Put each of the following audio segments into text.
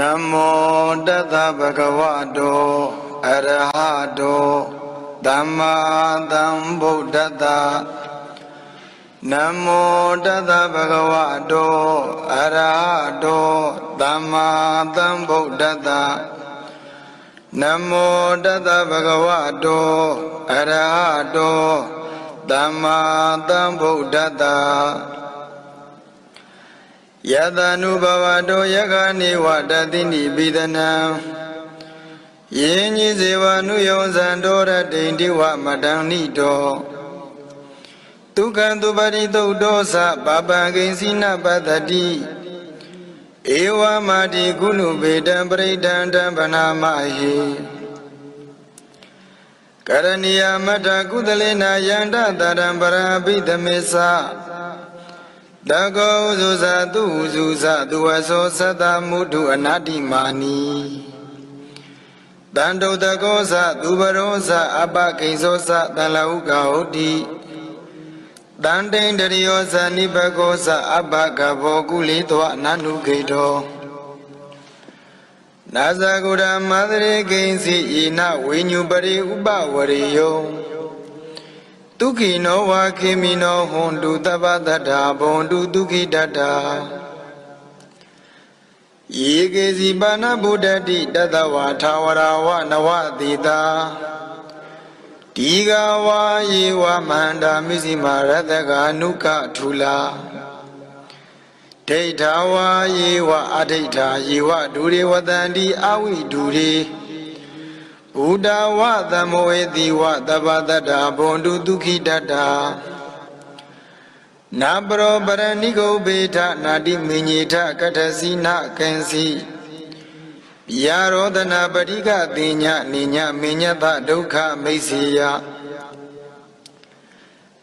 နမောတတဗဂဝတောအရဟတောသမ္မာသမ္ဗုဒ္ဓတ္တနမောတတဗဂဝတောအရဟတောသမ္မာသမ္ဗုဒ္ဓတ္တနမောတတဗဂဝတောအရဟတောသမ္မာသမ္ဗုဒ္ဓတ္တ ယတ ानु ဘဝတောယခာနေဝတတိနိပိဒနံယင်းကြီးစေဝနုယောဇံတောရတိန်တိဝမတံနိတောဒုက္ခံသူပရိသုတ်တောသပပံဂိဉ္စီနပတ္တိဧဝမာတိကုလုပေတံပရိဒံတံဗနာမဟိကရဏီယမတ္ထကုသလေနာယန္တတရံပရာပိသမေသ တကောဥဇုဇာသူဥဇုဇာသူဝသောသတ္တမုဒ္ဓအနာတိမာနီတန်တုတကောဇသူဘရောဇအပကိဉ္စောဇတန်လဟုကဟုတ်တိတန်တိန်တရိယောဇနိဘကောဇအပကဘောကုလိတောအနန္နုခေတောနာဇဂုရမသရေကိဉ္စီဤနဝိညုပရိဥပဝရိယော ဒုက္ခိနောဝါခေမိနောဟွန်တုတပ္ပတ္ထာဘွန်တုဒုက္ခိတတ္ထာယေကေစီပါဏဗုဒ္ဓတိတတဝါထာဝရဝနဝတိတာဒီဃဝါယေဝမန္တာမိစီမာရတကာနုကထူလာဒိဋ္ဌဝါယေဝအဒိဋ္ဌာယေဝဒူရေဝတန္တိအဝိဒူရေ ဘုဒ္ဓဝသမောေတိဝသဗ္ဗတတ္တာဘွန်တုဒုက္ခိတတ္တာနာပရောပရဏိကုဘေထနာတိမင်ညေထကထစီနာကံစီယာရောဒနာပရိကတိညနိညမင်ညတဒုက္ခမိတ်စီယ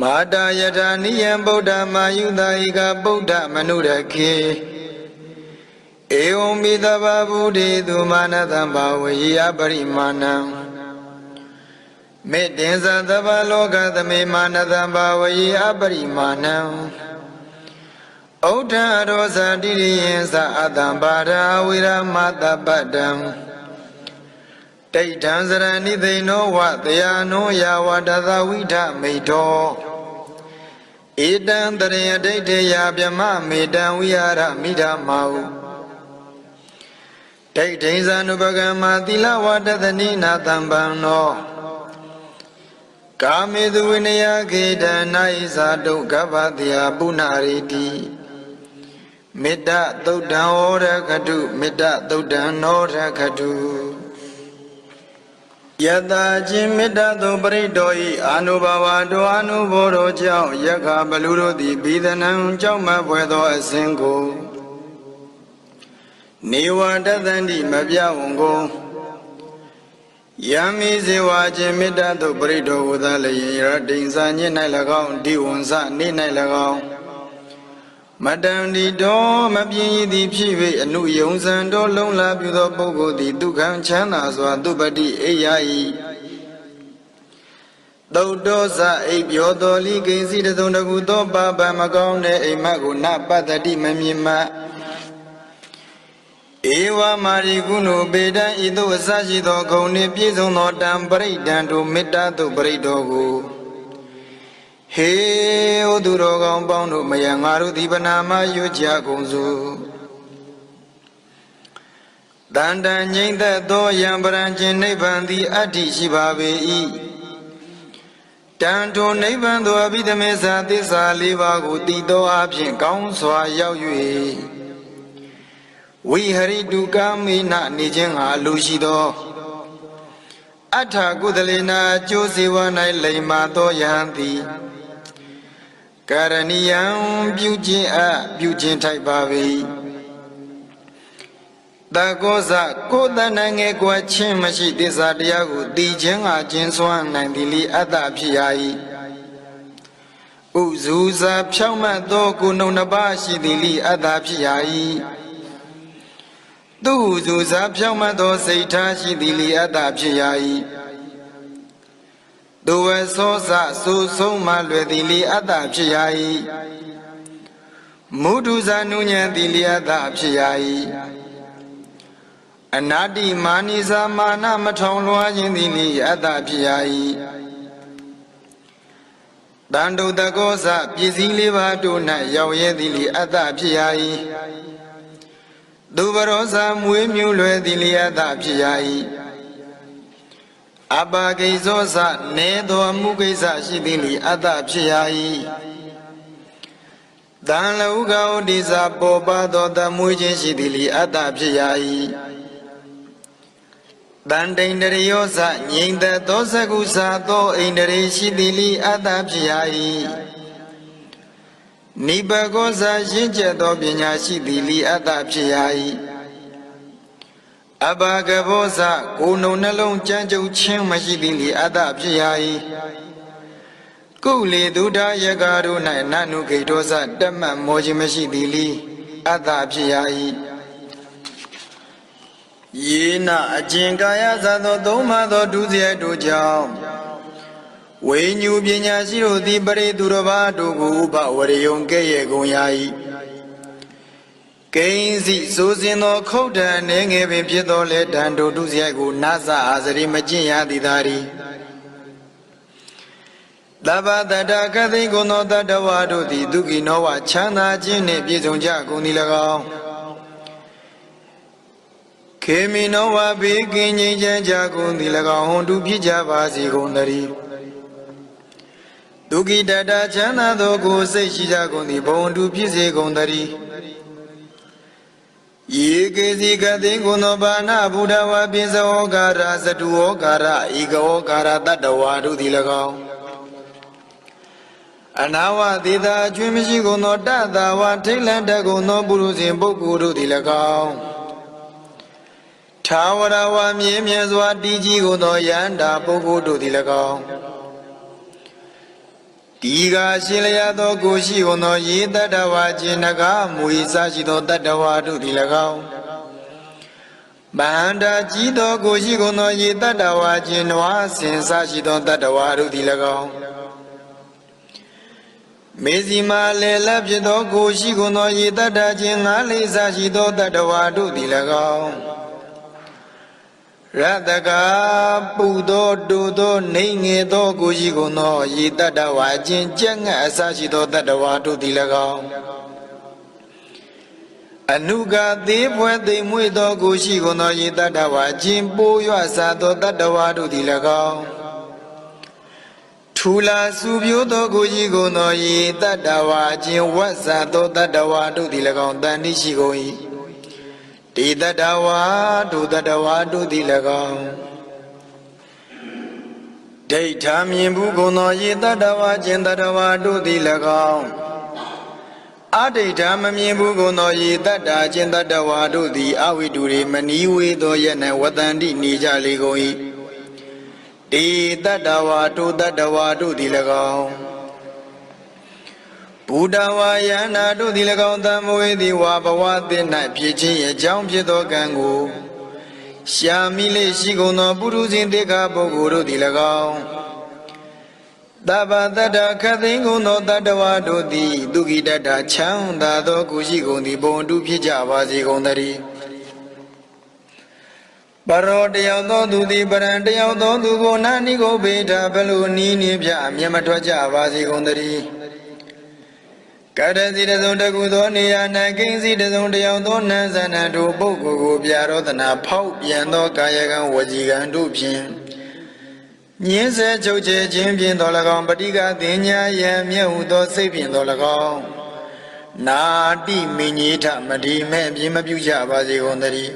မာတာယထာနိယံဗုဒ္ဓမာယုသာဧကဗုဒ္ဓမနုရခေ ဧဝံမိတဗဗုဒိတုမာနတံဘာဝေယပရိမာဏံမေတ္တင်ဇသဗ္ဗလောကသမေမာနတံဘာဝေယပရိမာဏံဩဒ္ဓရောဇာတိရိယံသအတံပါရာဝိရမတပတ္တံတိဋ္ဌံစရဏိသိဏောဝတယာနောယာဝတသဝိထမိတောဧတံတရေဒိဋ္ဌေယဗြမမေတံဝိဟာရမိဓမ္မာဟု ဒိဋ္ဌိဇာနုပကမ္မာသီလဝတသနိနာတံပံနောကာမေသူဝိနယခေတနာဣဇာတုကပ္ပတယပုဏ္ဏရိတိမေတ္တသုတ်တံဩရခတုမေတ္တသုတ်တံနောရခတုယတချင်းမေတ္တသုပရိတောဤအာနုဘဝတောအာနုဘောတော်ကြောင့်ယက္ခဘလူတို့သည်ဘိဒနံကြောင့်မဖွယ်သောအစဉ်ကို နေဝတသန္တိမပြဝံကိုယံမိဇေဝခြင်းမေတ္တသုပရိတောဝသလယေရတိန်စာညစ်၌၎င်းဒီဝံစနေ၌၎င်းမတံဒီတော်မပြင်းရည်သည်ဖြစ်၍အနုယုံစံတော်လုံးလာပြုသောပုဂ္ဂိုလ်သည်ဒုက္ခံချမ်းသာစွာသူပတိအိယာဤသုတ်တော်စအိပ်ပြောတော်လိကိဉ္စီတသုံးတကူသောပါပံမကောင်းတဲ့အိမ်မက်ကိုနပတ္တိမမြင်မှ ဧဝမာရိကုဏုပေတံဤသို့အစရှိသောဂုဏ်နှင့်ပြည့်စုံသောတံပရိဒံတို့မေတ္တာတို့ပရိတော်ကိုဟေဩသူတော်ကောင်းပေါင်းတို့မယံငါတို့ဒီပနာမရွကြကုန်စုတန်တန်ငိမ့်သက်သောယံပရံခြင်းနိဗ္ဗာန်သည်အတ္တိရှိပါပေ၏တန်ထိုနိဗ္ဗာန်သို့အဘိဓမေသာသစ္စာလေးပါးကိုတည်သောအဖြစ်ကောင်းစွာရောက်၍ ဝိဟရိတုကာမေနနေခြင်းဟာလူရှိသောအထာကုသလေနာအကျိုးစေဝ၌လိမ္မာသောယဟန်သည်ကာရဏီယံပြုခြင်းအပြုခြင်းထိုက်ပါ၏တကောဇကိုယ်တဏ္ဍငယ်ကွယ်ချင်းမရှိသစ္စာတရားကိုတည်ခြင်းကကျင်းစွမ်းနိုင်သည်လေအတ္တဖြစ်ရ၏ဥဇူဇာဖြောင့်မတ်သောကုဏုံနှစ်ပါးရှိသည်လေအတ္တဖြစ်ရ၏ သူဟုဇူဇာဖြောင့်မတ်သောစိတ်ထားရှိသည်လေအတ္တဖြစ်ရ၏သူဝေသောစစူဆုံးမှလွယ်သည်လေအတ္တဖြစ်ရ၏မုဒုဇာနုညံသည်လေအတ္တဖြစ်ရ၏အနာတိမာနိစာမာနမထုံလွှားခြင်းသည်လေအတ္တဖြစ်ရ၏တန်တုတကောစပစ္စည်းလေးပါးတို့၌ရောက်ရဲသည်လေအတ္တဖြစ်ရ၏ သူဘရောသမွေးမြူလွယ်သည်လေအတ္တဖြစ်ရ၏အပါကိဇောစနေသောအမှုကိစ္စရှိသည်လေအတ္တဖြစ်ရ၏တန်လောကဥဒိစာပေါ်ပါသောသမွေးခြင်းရှိသည်လေအတ္တဖြစ်ရ၏တန်တိန်တရယောစငြိမ့်သက်သောစကုစာသောအိန္ဒြေရှိသည်လေအတ္တဖြစ်ရ၏ နိဗ္ဗကောစာရှင်းကျက်သောပညာရှိသည်လေအတ္တဖြစ်ရ၏အဘာကဘောဇကိုယ်နှုံနှလုံးကြမ်းကြုတ်ခြင်းမရှိသည်လေအတ္တဖြစ်ရ၏ကုလေဒုဒယကာတို့၌နနုဂိတောဇတမတ်မောခြင်းမရှိသည်လေအတ္တဖြစ်ရ၏ယေနအကျင်ကာယဇသောသုံးပါးသောဒုစရိုက်တို့ကြောင့် ဝိညူပညာရှိတို့သည်ပရိသူတော်ဘာတို့ကိုဥပဝရယုံကဲ့ရဲ့ကုန်ရ၏ကိဉ္စီစိုးစင်သောခုတ်တံနေငယ်ပင်ဖြစ်သောလေတန်တို့ဒုစရိုက်ကိုနာသအာစရိမကျင့်ရသည်သာရီသဗ္ဗတတကသိကုသောတတဝါတို့သည်ဒုက္ခိနောဝချမ်းသာခြင်းနှင့်ပြည့်စုံကြကုန်သည်၎င်းခေမီနောဝဘေးကင်းငြိမ်းချမ်းကြကုန်သည်၎င်းဟွန်တုဖြစ်ကြပါစေကုန်သတည်း ဒုက္ခိတတချမ်းသာသောကိုယ်စိတ်ရှိကြကုန်သည်ဘုံတုဖြစ်စေကုန်သတည်းယေကေစီကတိကုသောဘာနာဗုဒ္ဓဝါပိစဝောကာရသတုဝောကာရဧကဝောကာရတတ္တဝါတို့သည်၎င်းအနာဝသေတာအကျွင်းမရှိကုန်သောတတဝါထိတ်လန့်တတ်ကုန်သောပုရုဇဉ်ပုဂ္ဂိုလ်တို့သည်၎င်းသာဝရဝမြင်းမြတ်စွာတည်ကြည်ကုန်သောယန္တာပုဂ္ဂိုလ်တို့သည်၎င်း ဒီကရှင်လျာသောကိုရှိကုန်သောယေတတ္တဝါခြင်းနဂမူ၏စရှိသောတတ္တဝါတို့သည်၎င်းမန္တာကြီးသောကိုရှိကုန်သောယေတတ္တဝါခြင်းနွားဆင်စရှိသောတတ္တဝါတို့သည်၎င်းမေဇီမာလေလဖြစ်သောကိုရှိကုန်သောယေတတ္တခြင်းငါးလေးစရှိသောတတ္တဝါတို့သည်၎င်း ရတကပူသောတူသောနေငယ်သောကိုရှိကုန်သောယေတတ္တဝါချင်းကြက်ငတ်အစရှိသောတတ္တဝါတို့သည်၎င်းအနုကသေးပွဲသိမ်မွေ့သောကိုရှိကုန်သောယေတတ္တဝါချင်းပိုးရွစားသောတတ္တဝါတို့သည်၎င်းထူလာစုပြိုးသောကိုရှိကုန်သောယေတတ္တဝါချင်းဝတ်စားသောတတ္တဝါတို့သည်၎င်းတန်တိရှိကုန်၏ တိတတဝါဒုတတဝါတို့သည်၎င်းဒိဋ္ဌာမြင်ဘူးကုန်သောယေတတဝါကျင်တတဝါတို့သည်၎င်းအဒိဋ္ဌာမမြင်ဘူးကုန်သောယေတတာကျင်တတဝါတို့သည်အဝိတုရေမနီးဝေသောယနေ့ဝတန္တိနေကြလေကုန်၏တိတတဝါဒုတတဝါတို့သည်၎င်း ဘုဒ္ဓဝါယန္တာတို့သည်၎င်းတံမဝေသည်ဝါဘဝသစ်၌ဖြစ်ခြင်းအကြောင်းဖြစ်သောကံကိုရှာမိလေရှိကုန်သောပုရုဇဉ်တေခါပုဂ္ဂိုလ်တို့သည်၎င်းတဗ္ဗတတ္တခသိင်ကုန်သောတတ္တဝါတို့သည်ဒုက္ခိတတ္တချမ်းသာသောကိုရှိကုန်သည်ဘုံတုဖြစ်ကြပါစေကုန်သတည်းပရောတယောက်သောသူသည်ပရံတယောက်သောသူကိုနာနိကိုဘေဒဘလူနီးနေပြအမျက်မထွက်ကြပါစေကုန်သတည်း ကတစီတစုံတကူသောနေရာ၌ကိဉ္စီတစုံတယောက်သောနန်းဇဏတို့ပုဂ္ဂိုလ်ကိုပြရောသနာဖောက်ပြန်သောကာယကံဝစီကံတို့ဖြင့်ညင်းဆဲချုပ်ချယ်ခြင်းဖြင့်တော်၎င်းပဋိကတင်ညာယံမြတ်ဟုသောစိတ်ဖြင့်တော်၎င်းနာတိမင်းကြီးထမဒီမဲ့ပြင်းမပြုကြပါစေကုန်သတည်း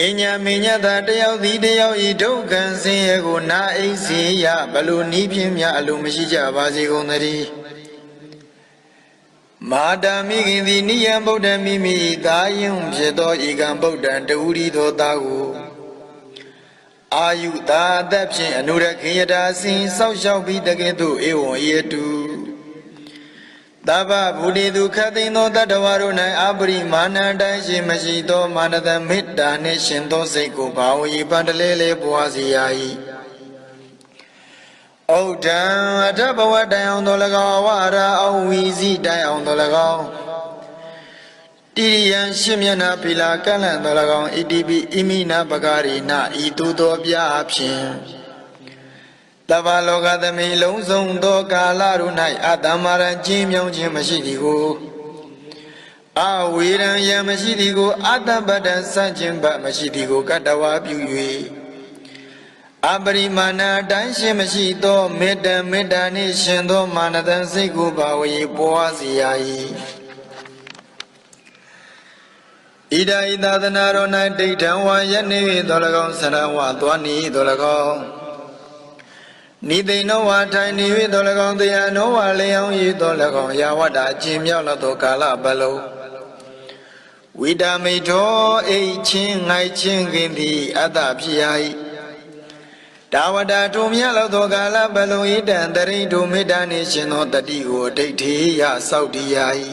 အညာမညတာတယောက်သည်တယောက်ဤဒုက္ခံဆင်းရဲကိုနာအိစီယဘလူနီးပြင်းများအလိုမရှိကြပါစေကုန်သတည်း မာတာမိခင်သည်နိယံဗုဒ္ဓမိမိသာယံဖြစ်သောဧကံဗုဒ္ဓံတဝူရီသောသားကိုအာယုသာအသက်ဖြင့်အနုရခေယတာစဉ်စောက်ရှောက်ပြီးတကယ်သို့ဧဝံယေတုသဗ္ဗဗုဒိတုခတ်သိမ်းသောတတ္တဝါတို့၌အပရိမာဏတိုင်းရှိမရှိသောမာနတမေတ္တာနှင့်ရှင်သောစိတ်ကိုဘာဝေပန္တလဲလဲပွားစီရ၏ ဩဒံအထဘဝတိုင်အောင်တော်၎င်းဝရအဝီစီတိုင်အောင်တော်၎င်းဒတိရိယံရှင်းမျက်နာဖီလာကန့်လန့်တော်၎င်းဣတိပိဣမိနာပကာရိနာဤသူသောပြအဖြင့်တဗ္ဗလောကသမိလုံးစုံသောကာလတို့၌အတ္တမရံကျင်းမြောင်းခြင်းမရှိသည်ကိုအဝေရံယံမရှိသည်ကိုအတ္တပတ္တစန့်ခြင်းဘမရှိသည်ကိုကတ္တဝါပြု၍ အပရိမာဏအတိုင်းရှင်မရှိသောမေတ္တမေတ္တာနှင့်ရှင်သောမာနတန်စိတ်ကိုပါဝေပွားစီရ၏ဣဒာဣသာသနာတော်၌ဒိဋ္ဌံဝါယနေ၍တော်၎င်းဆရဝသွားနေတော်၎င်းနိသိဏောဝါထိုင်နေ၍တော်၎င်းတရားနောဝါလျောင်း၍တော်၎င်းယာဝတ္တာအချင်းမြောက်လာသောကာလပတ်လုံးဝိတာမိထောအိတ်ချင်းငိုက်ချင်းခင်သည်အတ္တဖြစ်ရ၏ တာဝတ္တာထုံမြတ်လောက်သောကာလပတ်လုံးဣတံတရိထုမေတ္တာနှင့်ရှင်သောတတိကိုဒိဋ္ဌိယစောက်တည်ရ၏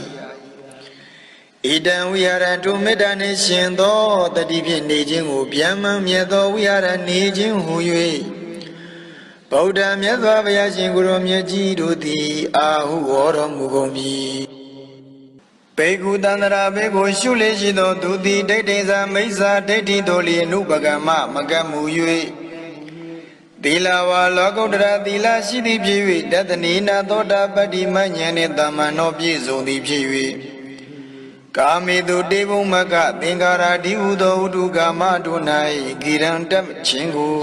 ဣတံဝိဟာရတုမေတ္တာနှင့်ရှင်သောတတိဖြင့်နေခြင်းကိုဗျမ္မမြတ်သောဝိဟာရနေခြင်းဟူ၍ဗုဒ္ဓမြတ်စွာဘုရားရှင်ကိုရောမြတ်ကြီးတို့သည်အာဟုဟောတော်မူကုန်ပြီဘေကုတန္တရာဘေကိုရှုလေရှိသောသူသည်ဒိဋ္ဌိသာမိစ္ဆာဒိဋ္ဌိတို့လျင်အနုပကမ္မမကတ်မူ၍ သီလဝါလောကုတ္တရာသီလရှိသည်ဖြစ်၍တတနိနာသောတာပတ္တိမဉ္ဇဉ်နှင့်တမ္မန်တော်ပြည့်စုံသည်ဖြစ်၍ကာမေတုတေဘုံမကသင်္ကာရာဒီဟုသောဥဒုကာမတို့၌ဂိရံတတ်ခြင်းကို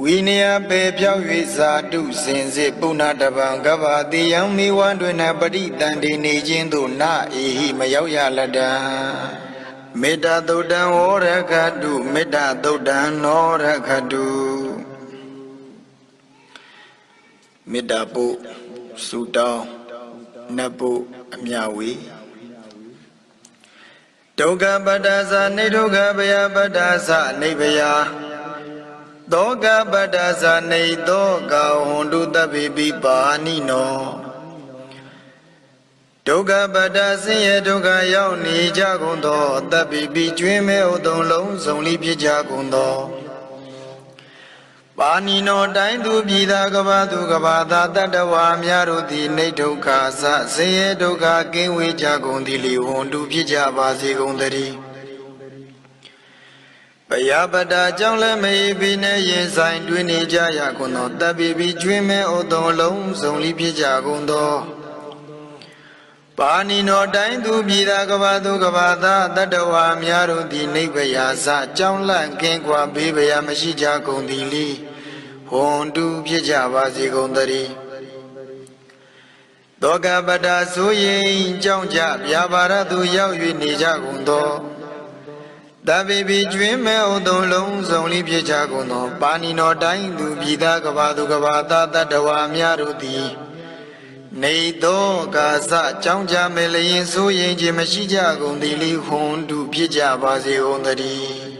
ဝိနည်းပေပြောက်၍ဇာတုစင်စစ်ပုဏ္ဏတပံကဗ္ဗတိယံမိဝံတွင်၌ပရိတန်တေနေခြင်းသို့နာအေဟိမရောက်ရလတ္တံမေတ္တာသုတ်တံဝရခတုမေတ္တာသုတ်တံနောရခတု မေတ္တာပုစုတောင်းနတ်ပုအမြဝေဒုက္ခပတ္တသနေဒုက္ခဘယပတ္တသနေဘယသောကပတ္တသနေသောကဟွန်တုတပိပိပါဏိနောဒုက္ခပတ္တဆင်းရဲဒုက္ခရောက်နေကြကုန်သောတပိပိကျွင်းမဲ့ဥတုံလုံးစုံလိဖြစ်ကြကုန်သော ပါဏိနောတိုင်းသူပြည်သာကဘာသူကဘာသာတတ္တဝါများတို့သည်နေဒုက္ခသဆင်းရဲဒုက္ခကင်းဝေးကြကုန်သည်လေဟွန်တုဖြစ်ကြပါစေကုန်သတည်းဘယပတ္တာကြောင့်လည်းမေဘိနဲ့ရင်ဆိုင်တွင်နေကြရကုန်သောတပိပိကျွင်းမဲ့ဥတုံလုံးစုံလိဖြစ်ကြကုန်သောပါဏိနောတိုင်းသူပြည်သာကဘာသူကဘာသာတတ္တဝါများတို့သည်နိဗ္ဗာန်စကြောင်းလန့်ကင်းကွာဘေးဘယာမရှိကြကုန်သည်လေ ဟွန်တူဖြစ်ကြပါစေကုန်သတည်းတောကပတ္တာဆိုရင်ကြောင်းကြဗျာပါရသူရောက်၍နေကြကုန်သောတပိပိကျွင်းမဲ့ဥတုံလုံးစုံလိဖြစ်ကြကုန်သော ပါဏိနောတိုင်းသူပြည်သာကဘာသူကဘာသာတတ္တဝါများတို့သည်နေသောကာစကြောင်းကြမယ်လျင်ဆိုရင်ခြင်းမရှိကြကုန်သည်လေဟွန်တုဖြစ်ကြပါစေကုန်သတည်း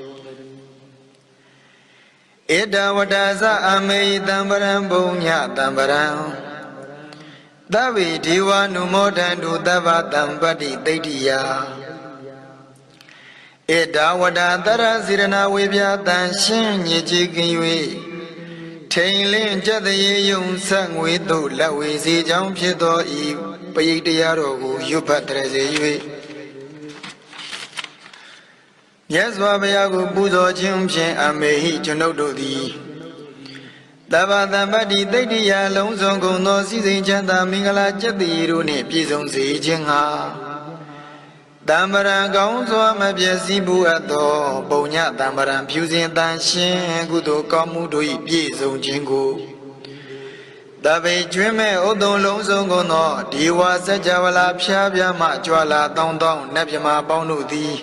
ဧတဝတ္တသအမေတံပရံဘုံညတံပရံသဗ္ဗေဒေဝနုမောထံတုသဗ္ဗတံပတ္တိတိဋ္ဌိယဧတဝတ္တတရစေရနာဝေပြတံရှင်းညစ်ကြည်ခင်၍ထိန်လင်းကြက်တရေယုံဆက်ငွေသို့လက်ဝေစီကြောင်းဖြစ်သောဤပရိတရားတော်ကိုရွတ်ဖတ်တရစေ၍ မြတ်စွာဘုရားကိုပူဇော်ခြင်းဖြင့်အမေဟိကျွန်ုပ်တို့သည်တဗ္ဗတမ္ပတ္တိတိတ်တိယလုံးစုံကုန်သောစီစိန်ချမ်းသာမင်္ဂလာကျက်တည်တို့နှင့်ပြည့်စုံစေခြင်းဟာတမ္ပရံကောင်းစွာမပြည့်စည်ဘူးအပ်သောပုံညတမ္ပရံဖြူစင်တန်ရှင်းကုသိုလ်ကောင်းမှုတို့၏ပြည့်စုံခြင်းကိုတပိကျွင်းမဲ့ဥတုံလုံးစုံကုန်သောဒီဝါစัจ java လာဖျားပြားမှကြွလာတောင်းတောင်းနတ်မြမာပေါင်းတို့သည်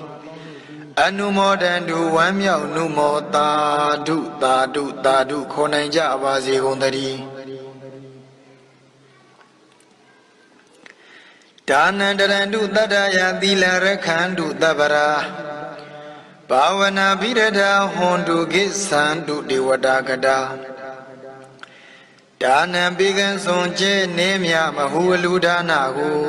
အနုမောဒန္တုဝမ်းမြောက်နုမောတာဓုတာဓုတာဓုခေါ်နိုင်ကြပါစေကုန်သတည်းဒါနန္တရန္တုတတ္တယသီလရခန္တုတပ္ပရာဘာဝနာဘိရဒဟွန်တုကိသန္တုဒေဝတာကတာဒါနံပိကံစွန်ကျဲနေမြမဟုလူဒါနာကို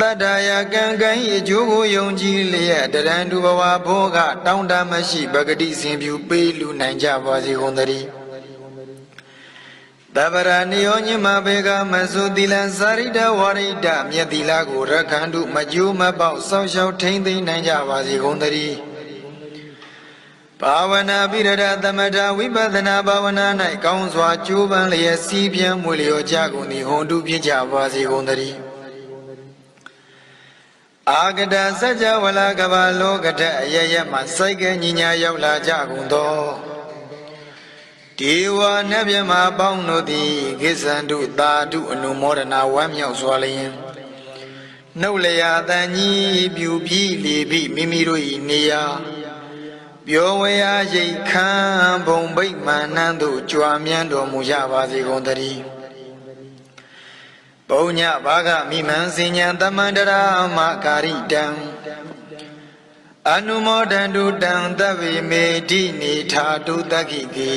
တတ္တယကံကံဤအကျိုးကိုယုံကြည်လျက်တရန္တုဘဝဘောကတောင်းတမရှိပဂတိစင်ဖြူပေးလူနိုင်ကြပါစေကုန်သတည်းသဗ္ဗရာနိယောညမဘေကမသုတိလံသာရိတဝရိတမြတ်တိလကိုရခန္တုမကျိုးမပေါက်စောင့်ရှောက်ထိမ့်သိမ့်နိုင်ကြပါစေကုန်သတည်းဘာဝနာပိရဒသမထဝိပဿနာဘာဝနာ၌ကောင်းစွာကြိုးပမ်းလျက်စီးပြင်းမွေလျော်ကြကုန်သည်ဟွန်တုဖြစ်ကြပါစေကုန်သတည်း အာဂတစัจ java လာကဘာလောကထအရရမှစိုက်ကညီညာရောက်လာကြကုန်သောဒေဝနတ်မြတ်မပေါင်းတို့သည်ကိစ္ဆန္တုသာဓုအနုမောဒနာဝမ်းမြောက်စွာလျင်နှုတ်လျာတန်ကြီးပြူပြီးလေပြီးမိမိတို့၏နေရာပြောဝေအားရိတ်ခံဘုံဗိတ်မာနန်းသို့ကြွားမြန်းတော်မူကြပါစေကုန်သတည်း ပုံညဘာဂမိမံစဉ္ညာတမန္တရာမကာရိတံအနုမောဒန္တုတံသဗ္ဗေမေတိနေထာတုတက္ခိကေ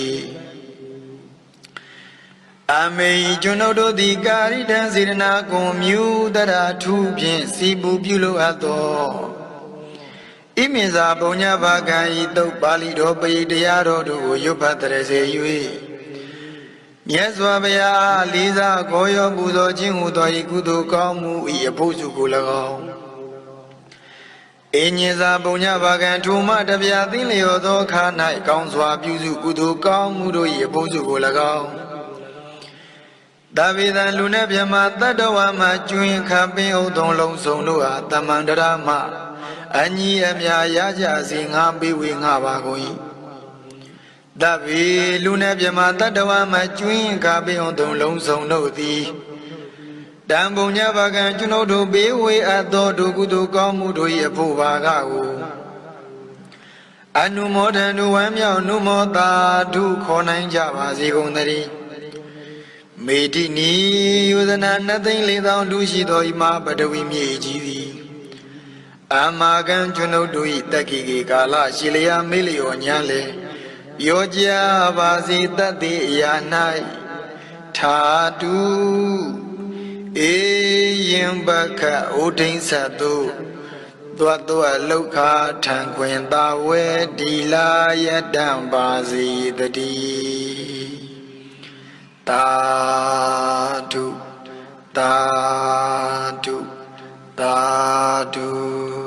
အမေကျွန်ုပ်တို့သည်ကာရိတံစေရနာကွန်မြူတရာထူးဖြင့်စီပူပြုလိုအပ်သောဣမိဇာပုံညဘာကံဤတုတ်ပါဠိတော်ပိတရားတော်တို့ကိုရွတ်ဖတ်တရစေ၍ မြတ်စွာဘုရားလေးစားကိုရောပူဇော်ခြင်းဟူသောဤကုသိုလ်ကောင်းမှုဤအဖို့စုကို၎င်းအင်းညင်သာပုံညဘာကံထူမတပြာသိလျော်သောခါ၌ကောင်းစွာပြုစုကုသိုလ်ကောင်းမှုတို့၏အဖို့စုကို၎င်းတဗေဒံလူနဲ့မြမတတ္တဝါမှာကျွင်ခပင်ဥသုံးလုံးစုံတို့ဟာတမန္တရာမအညီအမြရကြစေငါပေးဝေငါပါကုန်၏ တဗေလူနဲ့မြမတတ္တဝါမှာကျွင်ခပင်ဥသုံးလုံးစုံတို့သည်တံပုံညဘာကံကျွန်ုပ်တို့ပေးဝေအပ်သောဒုကုသိုလ်ကောင်းမှုတို့၏အဖို့ပါကကိုအနုမောဒန္တုဝမ်းမြောက်နုမောတာဒုခေါ်နိုင်ကြပါစေကုန်သတည်းမေတိနီယောဇနာနှစ်သိန်းလေးသောလူရှိသောဤမှာပတဝီမြေကြီးသည်အမာကံကျွန်ုပ်တို့၏တက္ကိကေကာလရှိလျာမေလျော်ညာလေ ပြောကြပါစေတတ်သည်အရာ၌ထာတုအေယံဘခဩဒိဉ္စတုသောတောလုခာထံခွင်သာဝဲဒီလာယတံပါစီတတိတာဓုတာဓုတာဓု